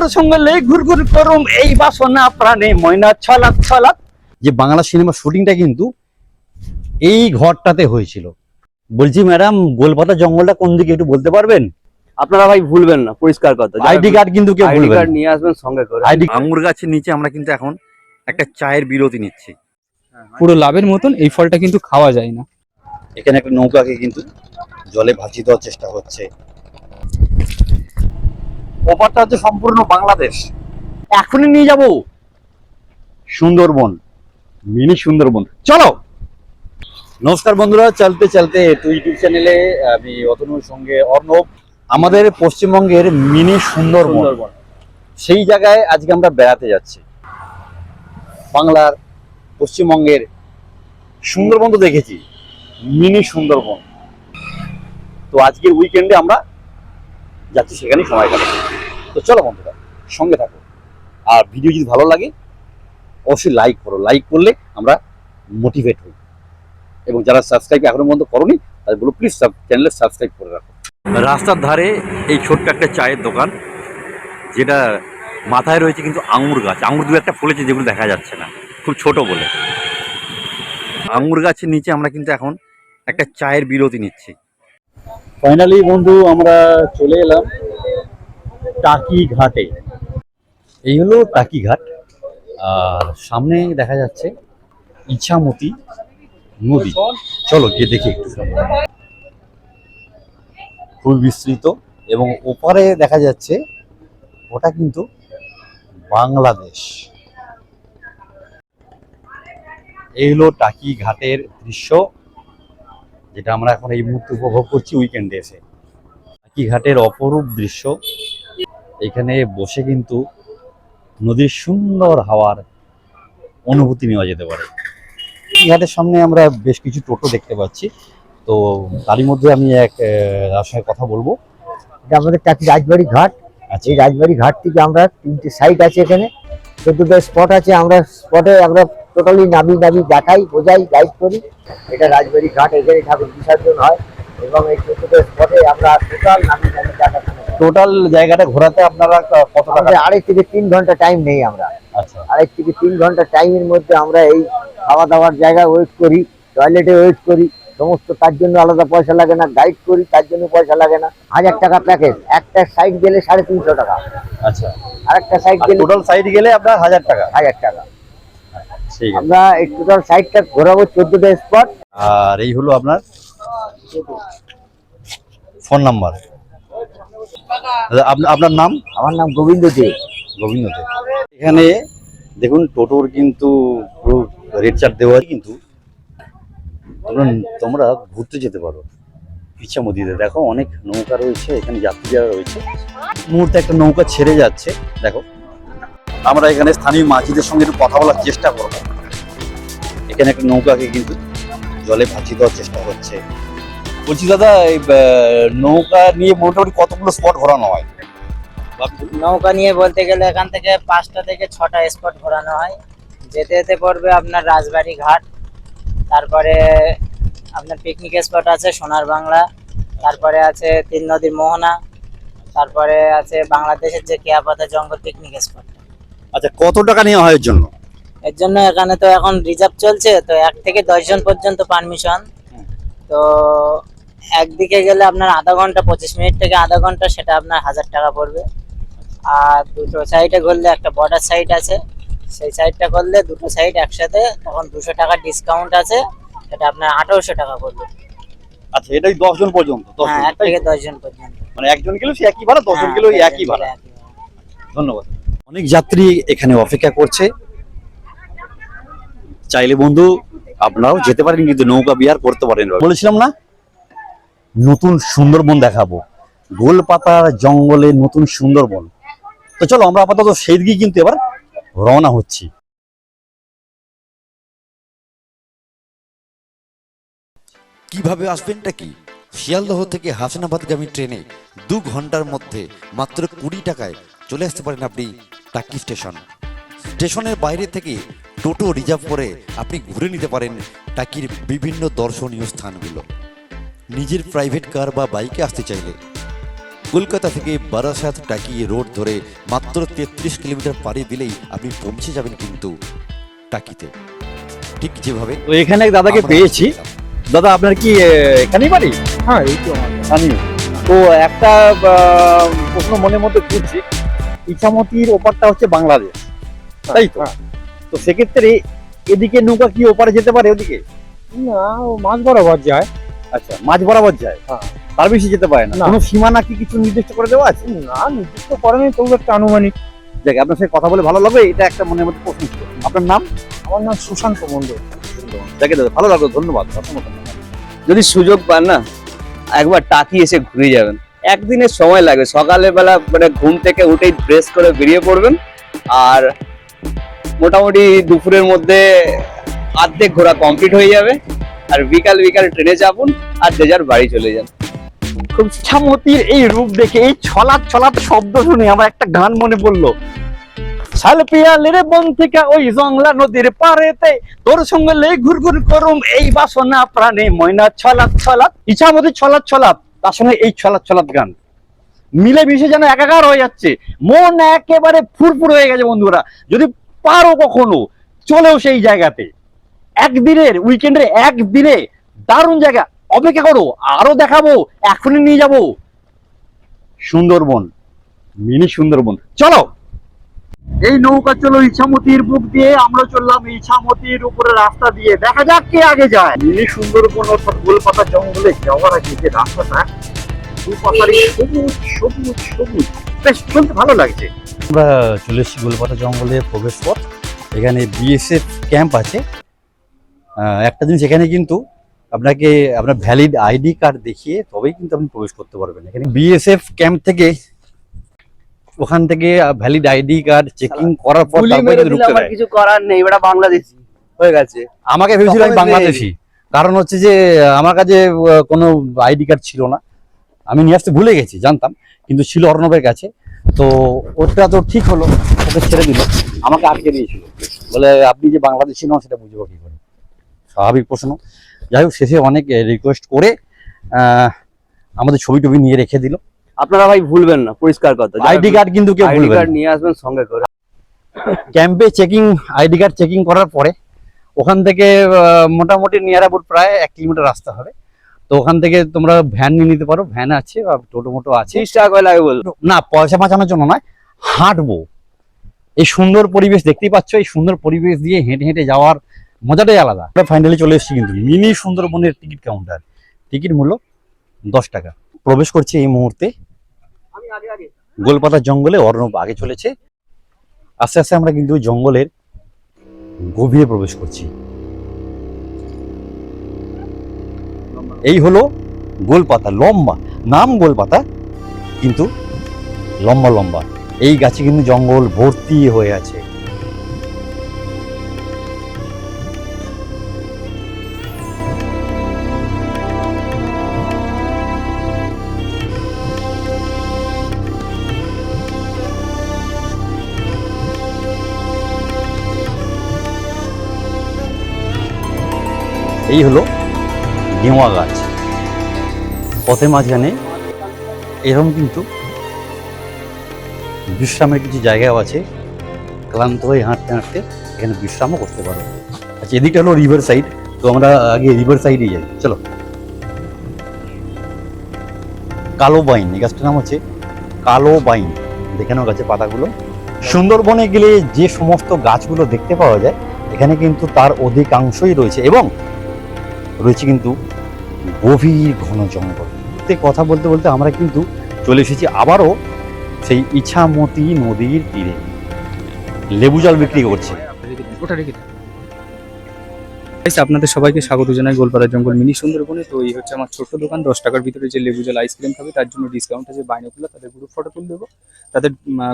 তোর সঙ্গে লেই ঘুর ঘুর করুম এই বাসনা প্রাণে ময়না ছলাক ছলাক। যে বাংলা সিনেমার শুটিংটা কিন্তু এই ঘরটাতে হয়েছিল। বলছি ম্যাডাম গোলপাতা জঙ্গলটা কোন দিকে একটু বলতে পারবেন? আপনারা ভাই ভুলবেন না পরিষ্কার কথা। আইডি কার্ড কিন্তু কেউ আইডি কার্ড নিয়ে আসবেন সঙ্গে করে। আইডি আঙুর গাছের নিচে আমরা কিন্তু এখন একটা চায়ের বিরতি নিচ্ছি। পুরো লাভের মতন এই ফলটা কিন্তু খাওয়া যায় না। এখানে একটা নৌকাকে কিন্তু জলে ভাসিয়ে দেওয়ার চেষ্টা হচ্ছে। ওপারটা হচ্ছে সম্পূর্ণ বাংলাদেশ। এখনই নিয়ে যাব। সুন্দরবন মিনি সুন্দরবন। চলো! নমস্কার বন্ধুরা চলতে চলতে একটু ইউটিউব চ্যানেলে আমি অতনুর সঙ্গে অর্ণব। আমাদের পশ্চিমবঙ্গের মিনি সুন্দরবন। সেই জায়গায় আজকে আমরা বেড়াতে যাচ্ছি। বাংলার পশ্চিমবঙ্গের সুন্দরবন তো দেখেছি মিনি সুন্দরবন। তো আজকের উইকেন্ডে আমরা যাচ্ছি সেখানে সময় কাটাবো তো চলো বন্ধুরা সঙ্গে থাকো। আর ভিডিও যদি ভালো লাগে অবশ্যই লাইক করো। লাইক করলে আমরা মোটিভেট হই। এবং যারা সাবস্ক্রাইব এখনও পর্যন্ত করনি তাদের বলো প্লিজ চ্যানেলে সাবস্ক্রাইব করে রাখো। রাস্তার ধারে এই ছোট্ট একটা চায়ের দোকান যেটা মাথায় রয়েছে কিন্তু আঙুর গাছ। আঙুর দু একটা ফলেছে যেগুলো দেখা যাচ্ছে না। খুব ছোট বলে। আঙুর গাছের নিচে আমরা কিন্তু এখন একটা চায়ের বিরতি নিচ্ছি। ফাইনালি বন্ধু আমরা চলে এলাম। টাকি ঘাটে এই হলো টাকি ঘাট আর সামনে দেখা যাচ্ছে ইছামতি নদী। চলো গিয়ে দেখি একটু। খুব বিস্তৃত এবং ওপারে দেখা যাচ্ছে ওটা কিন্তু বাংলাদেশ। এই হলো টাকি ঘাটের দৃশ্য, যেটা আমরা এখন এই মুহূর্তে উপভোগ করছি উইকেন্ডে এসে। টাকি ঘাটের অপরূপ দৃশ্য। এখানে বসে কিন্তু নদীর সুন্দর হাওয়ার অনুভূতি নেওয়া যেতে পারে। ঘাটের সামনে আমরা বেশ কিছু টোটো দেখতে পাচ্ছি। তো তারই মধ্যে আমি এক সঙ্গে কথা বলব। এটা আমাদের টাকি রাজবাড়ি ঘাট। আচ্ছা। এই রাজবাড়ি ঘাট থেকে আমরা তিনটে সাইট আছে এখানে। চোদ্দটা স্পট আছে। আমরা স্পটে আমরা টোটালি নামি নামি দেখাই বোঝাই গাইড করি। এটা রাজবাড়ি ঘাট। এখানে ঠাকুর বিসর্জন হয় এবং এই চোদ্দটা স্পটে আমরা টোটাল নামি নামি করি। টোটাল জায়গাটা ঘোরাতে আপনারা কত টাকা? আড়াই থেকে তিন ঘণ্টা টাইম নেই আমরা। আচ্ছা। আড়াই থেকে তিন ঘণ্টা টাইমের মধ্যে আমরা এই খাওয়া দাওয়ার জায়গায় ওয়েট করি টয়লেটে ওয়েট করি সমস্ত তার জন্য আলাদা পয়সা লাগে না গাইড করি তার জন্য পয়সা লাগে না। হাজার টাকা প্যাকেজ একটা সাইড গেলে সাড়ে তিনশো টাকা। আচ্ছা। আরেকটা সাইড গেলে টোটাল সাইড গেলে আপনার হাজার টাকা? হাজার টাকা। আমরা এই টোটাল সাইডটা ঘোরাবো চোদ্দটা স্পট আর এই হলো আপনার ফোন নাম্বার আপনার নাম? আমার নাম গোবিন্দ দে। গোবিন্দ দে। এখানে দেখুন টোটোর কিন্তু রেড চার্ট দেওয়া কিন্তু তোমরা তোমরা ঘুরতে যেতে পারো। ইচ্ছা ইচ্ছামতিতে দেখো অনেক নৌকা রয়েছে এখানে যাত্রীরা রয়েছে। মুহূর্তে একটা নৌকা ছেড়ে যাচ্ছে। দেখো আমরা এখানে স্থানীয় মাঝিদের সঙ্গে একটু কথা বলার চেষ্টা করব। এখানে একটা নৌকাকে কিন্তু জলে ভাসিয়ে দেওয়ার চেষ্টা হচ্ছে। বলছি দাদা এই নৌকা নিয়ে মোটামুটি কতগুলো স্পট ঘোরানো হয়? নৌকা নিয়ে বলতে গেলে এখান থেকে পাঁচটা থেকে ছটা স্পট ঘোরানো হয়। যেতে যেতে পড়বে আপনার রাজবাড়ি ঘাট তারপরে আপনার পিকনিক স্পট আছে সোনার বাংলা তারপরে আছে তিন নদীর মোহনা তারপরে আছে বাংলাদেশের যে কেয়াপাতা জঙ্গল পিকনিক স্পট আচ্ছা কত টাকা নেওয়া হয় এর জন্য? এর জন্য এখানে তো এখন রিজার্ভ চলছে তো এক থেকে দশ জন পর্যন্ত পারমিশন তো একদিকে গেলে আপনার আধা ঘণ্টা পঁচিশ মিনিট থেকে আধা ঘণ্টা সেটা আপনার হাজার টাকা পড়বে। আর দুটো সাইডে করলে একটা বর্ডার সাইড আছে। সেই সাইডটা করলে দুটো সাইড একসাথে তখন দুশো টাকা ডিসকাউন্ট আছে সেটা আপনার আঠারোশো টাকা পড়বে। আচ্ছা এটাই দশজন পর্যন্ত হ্যাঁ এক থেকে দশ জন পর্যন্ত। মানে একজন গেলেও সে একই ভাড়া দশ জন হ্যাঁ, গেলেও দশজন একই ভাড়া। গেলে একই ভাড়া। ধন্যবাদ। অনেক যাত্রী এখানে অপেক্ষা করছে। চাইলে বন্ধু আপনারাও যেতে পারেন কিন্তু নৌকা বিহার করতে পারেন। বলেছিলাম না? নতুন সুন্দরবন দেখাবো। গোলপাতার জঙ্গলে নতুন সুন্দরবন। তো চলো আমরা আপাতত সেই দিকেই কিন্তু এবার রওনা হচ্ছি। কীভাবে আসবেনটা কি? শিয়ালদহ থেকে হাসনাবাদগামী ট্রেনে দু ঘণ্টার মধ্যে মাত্র কুড়ি টাকায় চলে আসতে পারেন আপনি টাকি স্টেশন। স্টেশনের বাইরে থেকে টোটো রিজার্ভ করে আপনি ঘুরে নিতে পারেন টাকির বিভিন্ন দর্শনীয় স্থানগুলো। নিজের প্রাইভেট কার বা বাইকে আসতে চাইলে কলকাতা থেকে বারাসাত টাকি রোড ধরে মাত্র তেত্রিশ কিলোমিটার পাড়ি দিলেই আপনি পৌঁছে যাবেন কিন্তু টাকিতে। ঠিক যেভাবে তো এখানে এক দাদাকে পেয়েছি। দাদা আপনার কি এখানেই বাড়ি? হ্যাঁ এই তো স্থানীয় তো একটা প্রশ্ন মনের মধ্যে ঘুরছে। ইছামতির ওপারটা হচ্ছে বাংলাদেশ। তাই তো? তো সেক্ষেত্রে এদিকে নৌকা কি ওপারে যেতে পারে ওদিকে? না ও মাছ বরাবর যায়। আচ্ছা মাছ বরাবর যায়? হ্যাঁ। তার বেশি যেতে পারে না। কোনো সীমানা কি কিছু নির্দিষ্ট করে দেওয়া আছে? না নির্দিষ্ট করেনি তবু একটা আনুমানিক। দেখ আপনার সাথে কথা বলে ভালো লাগবে এটা একটা মনের মধ্যে প্রশ্ন ছিল। আপনার নাম? আমার নাম সুশান্ত মন্ডল দেখে দাদা ভালো লাগল ধন্যবাদ। ধন্যবাদ। যদি সুযোগ পান না একবার টাকি এসে ঘুরে যাবেন। একদিনের সময় লাগবে। সকালে বেলা মানে ঘুম থেকে উঠেই ড্রেস করে বেরিয়ে পড়বেন। আর মোটামুটি দুপুরের মধ্যে অর্ধেক ঘোরা কমপ্লিট হয়ে যাবে। আর বিকাল বিকাল ট্রেনে চাপুন, আর যে যার বাড়ি চলে যান। খুব ইছামতির এই রূপ দেখে, এই ছলাৎ ছলাৎ শব্দ শুনে আমার একটা গান মনে পড়ল। বন থেকে ওই নদীর তোর সঙ্গে লে ঘুর ঘুর করুম এই প্রাণে। তার এই গান। যেন একাকার হয়ে যাচ্ছে। মন একেবারে ফুরফুর হয়ে গেছে বন্ধুরা। যদি পারো কখনো, চলেও সেই জায়গাতে। একদিনের উইকেন্ডে একদিনে দারুণ জায়গা। অপেক্ষা করো, আরও দেখাবো, এখনই নিয়ে যাব। সুন্দরবন, মিনি সুন্দরবন। চলো! এই নৌকা চলো ইছামতির বুক দিয়ে, আমরা চললাম ইছামতির উপরে রাস্তা দিয়ে। দেখা যাক কে আগে যায়। মিনি সুন্দরবন অর্থাৎ গোলপাতা জঙ্গলে যাওয়ার আগে যে রাস্তাটা সবুজ সবুজ সবুজ, বেশ শুনতে ভালো লাগছে। আমরা চলে এসেছি গোলপাতা জঙ্গলের প্রবেশ পথ। এখানে বিএসএফ ক্যাম্প আছে। একটা জিনিস এখানে কিন্তু আপনাকে আপনার ভ্যালিড আইডি কার্ড দেখিয়ে তবেই কিন্তু আপনি প্রবেশ করতে পারবেন। এখানে বিএসএফ ক্যাম্প থেকে ওখান থেকে ভ্যালিড আইডি কার্ড চেকিং করার পর কিছু করার নেই এবার বাংলাদেশি। হয়ে গেছে। আমাকে ভেবেছিল আমি বাংলাদেশি। কারণ হচ্ছে যে আমার কাছে কোনো আইডি কার্ড ছিল না। আমি নিয়ে আসতে ভুলে গেছি জানতাম। কিন্তু ছিল অর্ণবের কাছে। তো ওটা তো ঠিক হলো ওকে ছেড়ে দিল। আমাকে আটকে দিয়েছিল। বলে আপনি যে বাংলাদেশি নন সেটা বুঝব কি করে? স্বাভাবিক প্রশ্ন। যাই হোক শেষে অনেক রিকোয়েস্ট করে আমাদের ছবি টবি নিয়ে রেখে দিল। আপনারা ভাই ভুলবেন না পরিষ্কার কথা। আইডি কার্ড কিন্তু কেউ আইডি কার্ড নিয়ে আসবেন সঙ্গে করে। ক্যাম্পে চেকিং আইডি কার্ড চেকিং করার পরে ওখান থেকে মোটামুটি নিয়ার অ্যাবাউট প্রায় এক কিলোমিটার রাস্তা হবে। তো ওখান থেকে তোমরা ভ্যান নিয়ে নিতে পারো। ভ্যান আছে বা টোটো মোটো আছে। টাকা করে লাগে বলতো না পয়সা বাঁচানোর জন্য নয় হাঁটবো। এই সুন্দর পরিবেশ দেখতেই পাচ্ছ এই সুন্দর পরিবেশ দিয়ে হেঁটে হেঁটে যাওয়ার মজাটাই আলাদা। আমরা ফাইনালি চলে এসেছি কিন্তু মিনি সুন্দরবনের টিকিট কাউন্টার টিকিট মূল্য দশ টাকা। প্রবেশ করছি এই মুহূর্তে। গোলপাতা জঙ্গলে অর্ণব আগে চলেছে। আস্তে আস্তে আমরা কিন্তু জঙ্গলের গভীরে প্রবেশ করছি। এই হলো গোলপাতা, লম্বা, নাম গোলপাতা, কিন্তু লম্বা লম্বা। এই গাছে কিন্তু জঙ্গল ভর্তি হয়ে আছে। এই হলো গেওয়া গাছ। পথের মাঝখানে এরকম কিন্তু বিশ্রামের কিছু জায়গাও আছে। ক্লান্ত হয়ে হাঁটতে হাঁটতে এখানে বিশ্রামও করতে পারো। আচ্ছা এদিকটা হলো রিভার সাইড তো আমরা আগে রিভার সাইডে যাই। চলো। কালো বাইন, এই গাছটার নাম হচ্ছে কালো বাইন। দেখে নাও গাছের পাতাগুলো। সুন্দরবনে গেলে যে সমস্ত গাছগুলো দেখতে পাওয়া যায়, এখানে কিন্তু তার অধিকাংশই রয়েছে এবং রয়েছে কিন্তু গভীর ঘন জঙ্গল। কথা বলতে বলতে আমরা কিন্তু চলে এসেছি আবারও সেই ইছামতি নদীর তীরে। লেবু জল বিক্রি করছে। আপনাদের সবাইকে স্বাগত জানাই গোলপাড়া জঙ্গল মিনি সুন্দরবনে। তো এই হচ্ছে আমার ছোট্ট দোকান। দশ টাকার ভিতরে যে লেবু জল আইসক্রিম খাবে তার জন্য ডিসকাউন্ট আছে। বাইনোকুলার তাদের গ্রুপ ফটো তুলে দেবো। তাদের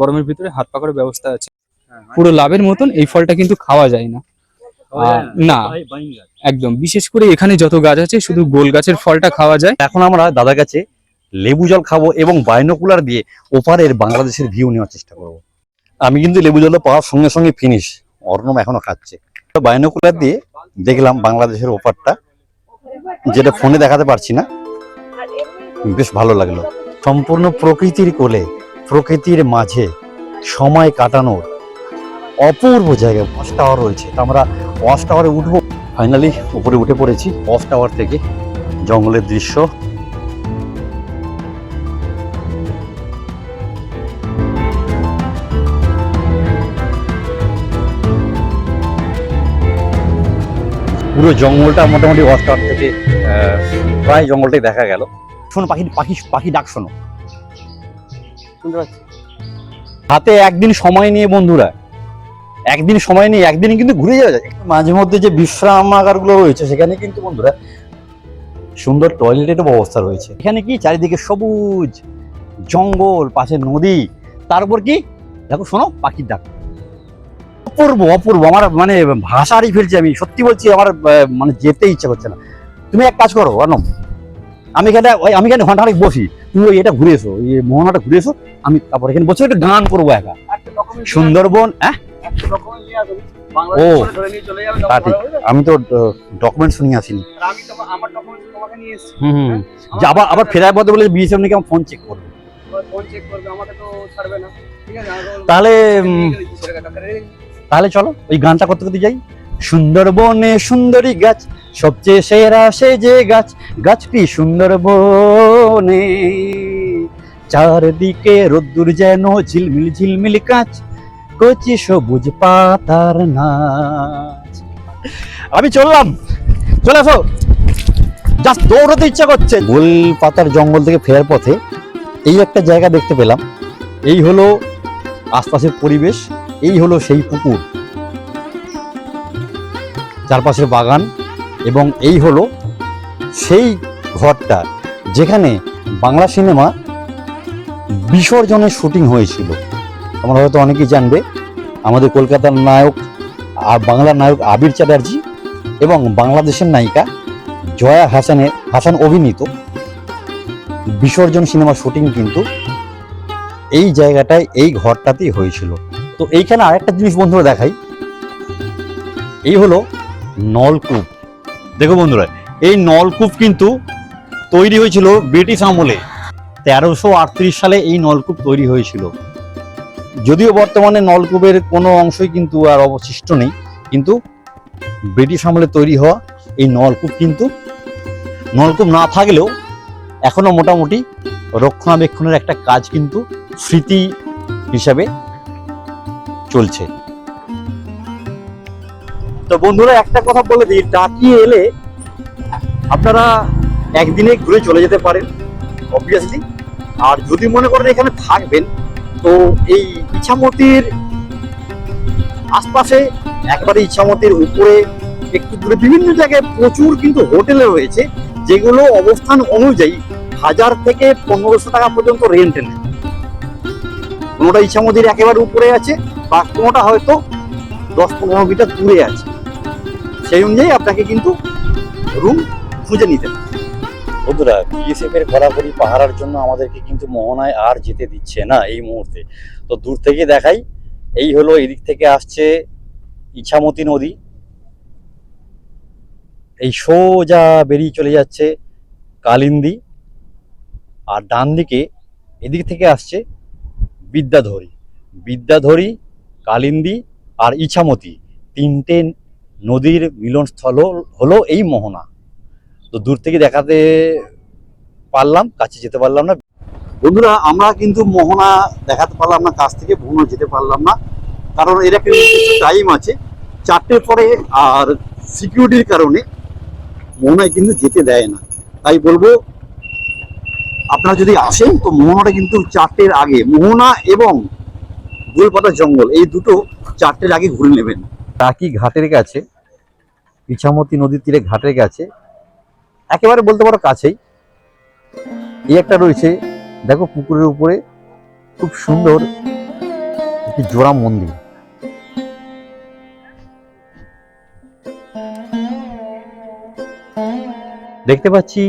গরমের ভিতরে হাত পাকার ব্যবস্থা আছে। পুরো লাভের মতন এই ফলটা কিন্তু খাওয়া যায় না। না? একদম। বিশেষ করে এখানে যত গাছ আছে শুধু গোল গাছের ফলটা খাওয়া যায়। এখন আমরা দাদা গাছে লেবু জল খাব এবং বাইনোকুলার দিয়ে ওপারের বাংলাদেশের ভিউ নেওয়ার চেষ্টা করব। আমি কিন্তু লেবু জলটা পাওয়ার সঙ্গে সঙ্গে ফিনিশ অর্ণব এখনও খাচ্ছে। বাইনোকুলার দিয়ে দেখলাম বাংলাদেশের ওপারটা যেটা ফোনে দেখাতে পারছি না। বেশ ভালো লাগল। সম্পূর্ণ প্রকৃতির কোলে প্রকৃতির মাঝে সময় কাটানোর অপূর্ব জায়গায় রয়েছে। তো আমরা ওয়াচ টাওয়ারে উঠবো। ফাইনালি উপরে উঠে পড়েছি। ওয়াচ টাওয়ার থেকে জঙ্গলের দৃশ্য। পুরো জঙ্গলটা মোটামুটি ওয়াচ টাওয়ার থেকে আহ, প্রায় জঙ্গলটাই দেখা গেল। শোনো পাখি পাখি পাখি ডাক শোনো। শুনতে পাচ্ছি। হাতে একদিন সময় নিয়ে বন্ধুরা একদিন সময় নেই একদিন কিন্তু ঘুরে যাওয়া যায়। মাঝে মধ্যে যে বিশ্রামাগারগুলো রয়েছে সেখানে কিন্তু বন্ধুরা সুন্দর টয়লেটের ব্যবস্থা রয়েছে। এখানে কি চারিদিকে সবুজ জঙ্গল পাশে নদী তার উপর কি? দেখো শোনো পাখির ডাক। অপূর্ব অপূর্ব আমার মানে ভাষারই ফেলছি আমি সত্যি বলছি আমার আহ, মানে যেতে ইচ্ছা করছে না। তুমি এক কাজ করো অর্ণব আমি এখানে ওই আমি এখানে ঘণ্টা অনেক বসি তুমি ওই এটা ঘুরে এসো এই মোহনাটা ঘুরে এসো আমি তারপর এখানে বসে একটু গান করব একা। সুন্দরবন হ্যাঁ ও আমি তো ডকুমেন্টস নিয়ে আসিনি হুম হুম যে আবার আবার ফেরার পথে বলে বিএসএফ নাকি আমার ফোন চেক করবে। তাহলে তাহলে চলো ওই গানটা করতে করতে যাই। সুন্দরবনে সুন্দরী গাছ সবচেয়ে সেরা সে যে গাছ। গাছটি সুন্দরবনে চারদিকে রোদ্দুর যেন ঝিলমিল ঝিলমিল কাঁচ। কচি সবুজ পাতার নাচ। আমি চললাম। চলে আসো। জাস্ট দৌড়তে ইচ্ছা করছে। গোল পাতার জঙ্গল থেকে ফেরার পথে এই একটা জায়গা দেখতে পেলাম। এই হলো আশপাশের পরিবেশ এই হলো সেই পুকুর। চারপাশের বাগান এবং এই হলো সেই ঘরটা যেখানে বাংলা সিনেমা বিসর্জনের শুটিং হয়েছিল। তোমরা হয়তো অনেকেই জানবে, আমাদের কলকাতার নায়ক আর বাংলার নায়ক আবির চ্যাটার্জি এবং বাংলাদেশের নায়িকা জয়া হাসানের হাসান অভিনীত বিসর্জন সিনেমা শুটিং কিন্তু এই জায়গাটায়, এই ঘরটাতেই হয়েছিল। তো এইখানে আরেকটা জিনিস বন্ধুরা দেখাই। এই হলো নলকূপ। দেখো বন্ধুরা, এই নলকূপ কিন্তু তৈরি হয়েছিল ব্রিটিশ আমলে। তেরোশো সালে এই নলকূপ তৈরি হয়েছিল। যদিও বর্তমানে নলকূপের কোনো অংশই কিন্তু আর অবশিষ্ট নেই, কিন্তু ব্রিটিশ আমলে তৈরি হওয়া এই নলকূপ কিন্তু নলকূপ না থাকলেও এখনও মোটামুটি রক্ষণাবেক্ষণের একটা কাজ কিন্তু স্মৃতি হিসাবে চলছে। তো বন্ধুরা, একটা কথা বলে দিই, টাকি এলে আপনারা একদিনে ঘুরে চলে যেতে পারেন অবভিয়াসলি আর যদি মনে করেন এখানে থাকবেন তো এই ইছামতির আশপাশে একবারে ইছামতির উপরে, একটু দূরে বিভিন্ন জায়গায় প্রচুর কিন্তু হোটেলে রয়েছে, যেগুলো অবস্থান অনুযায়ী হাজার থেকে পনেরোশো টাকা পর্যন্ত রেন্ট নেয়। কোনোটা ইছামতির একেবারে উপরে আছে, বা কোনোটা হয়তো দশ পনেরো মিটার দূরে আছে। সেই অনুযায়ী আপনাকে কিন্তু রুম খুঁজে নিতে হবে। বন্ধুরা বিএসএফ এর পাহারার জন্য আমাদেরকে কিন্তু মোহনায় আর যেতে দিচ্ছে না এই মুহূর্তে। তো দূর থেকে দেখাই, এই হলো এদিক থেকে আসছে ইছামতি নদী। এই সোজা বেরিয়ে চলে যাচ্ছে কালিন্দী। আর ডান দিকে এদিক থেকে আসছে বিদ্যাধরী। বিদ্যাধরী, কালিন্দী আর ইছামতি। তিনটে নদীর মিলনস্থল হলো এই মোহনা। তো দূর থেকে দেখাতে পারলাম, কাছে যেতে পারলাম না। বন্ধুরা, আমরা কিন্তু মোহনা দেখাতে পারলাম না, কাছ থেকে মোহনা যেতে পারলাম না। কারণ এর একটা টাইম আছে, চারটের পরে আর সিকিউরিটির কারণে মোহনায় কিন্তু যেতে দেয় না। তাই বলব, আপনারা যদি আসেন, তো মোহনাটা কিন্তু চারটের আগে, মোহনা এবং গোলপাতা জঙ্গল, এই দুটো চারটের আগে ঘুরে নেবেন। টাকি ঘাটের কাছে ইছামতি নদীর তীরে ঘাটের কাছে একেবারে বলতে পারো কাছেই। এই একটা রয়েছে, দেখো পুকুরের উপরে, খুব সুন্দর একটি জোড়া মন্দির। দেখতে পাচ্ছি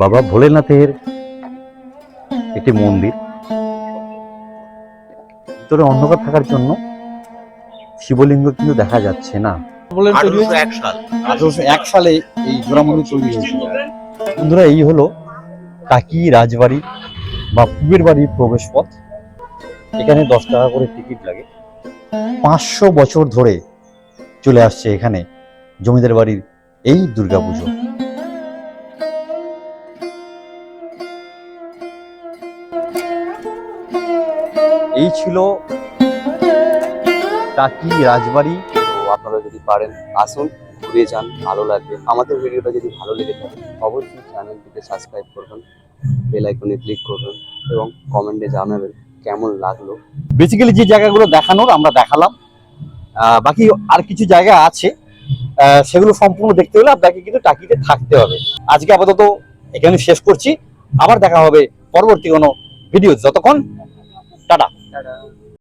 বাবা ভোলেনাথের একটি মন্দির। ভিতরে অন্ধকার থাকার জন্য শিবলিঙ্গ কিন্তু দেখা যাচ্ছে না। আঠারোশো এক সালে। এই জোড়া তৈরি হয়েছিল বন্ধুরা এই হলো টাকি রাজবাড়ি বা পুবের বাড়ির প্রবেশ পথ এখানে দশ টাকা করে টিকিট লাগে। পাঁচশো বছর ধরে চলে আসছে এখানে জমিদার বাড়ির এই দুর্গাপুজো। এই ছিল টাকি রাজবাড়ি আপনারা যদি পারেন আসুন ঘুরে যান ভালো লাগবে। আমাদের ভিডিওটা যদি ভালো লেগে থাকে অবশ্যই চ্যানেলটিকে সাবস্ক্রাইব করবেন বেল আইকনে ক্লিক করবেন এবং কমেন্টে জানাবেন কেমন লাগল। বেসিক্যালি যে জায়গাগুলো দেখানোর আমরা দেখালাম বাকি আর কিছু জায়গা আছে সেগুলো সম্পূর্ণ দেখতে হলে আপনাকে কিন্তু টাকিতে থাকতে হবে। আজকে আপাতত এখানে শেষ করছি। আবার দেখা হবে পরবর্তী কোনো ভিডিও যতক্ষণ টাটা।